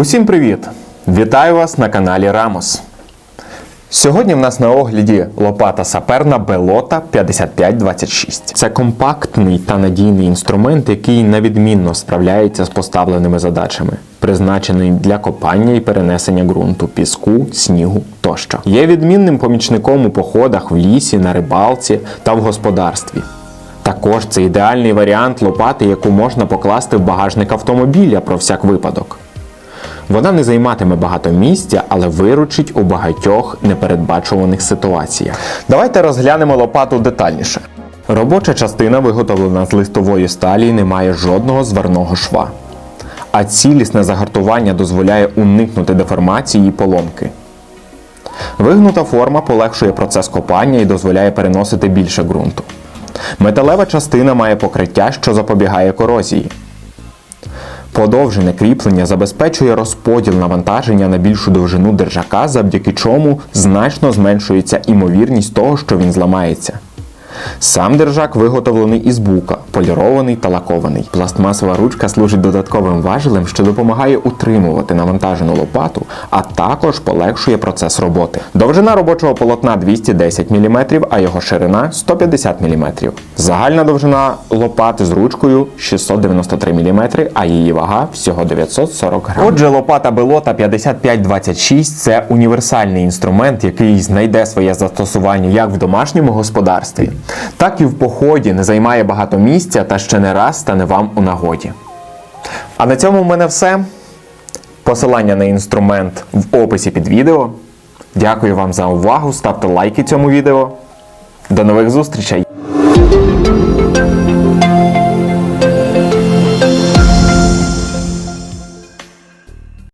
Усім привіт! Вітаю вас на каналі Рамос. Сьогодні в нас на огляді лопата саперна Белота 5526. Це компактний та надійний інструмент, який невідмінно справляється з поставленими задачами, призначений для копання і перенесення ґрунту, піску, снігу тощо. Є відмінним помічником у походах в лісі, на рибалці та в господарстві. Також це ідеальний варіант лопати, яку можна покласти в багажник автомобіля про всяк випадок. Вона не займатиме багато місця, але виручить у багатьох непередбачуваних ситуаціях. Давайте розглянемо лопату детальніше. Робоча частина виготовлена з листової сталі і не має жодного зварного шва. А цілісне загартування дозволяє уникнути деформації і поломки. Вигнута форма полегшує процес копання і дозволяє переносити більше ґрунту. Металева частина має покриття, що запобігає корозії. Подовжене кріплення забезпечує розподіл навантаження на більшу довжину держака, завдяки чому значно зменшується імовірність того, що він зламається. Сам держак виготовлений із бука, полірований та лакований. Пластмасова ручка служить додатковим важелем, що допомагає утримувати навантажену лопату, а також полегшує процес роботи. Довжина робочого полотна 210 мм, а його ширина 150 мм. Загальна довжина лопати з ручкою 693 мм, а її вага всього 940 грам. Отже, лопата Белота 5526 це універсальний інструмент, який знайде своє застосування як в домашньому господарстві, так і в поході, не займає багато місця та ще не раз стане вам у нагоді. А на цьому в мене все. Посилання на інструмент в описі під відео. Дякую вам за увагу. Ставте лайки цьому відео. До нових зустрічей!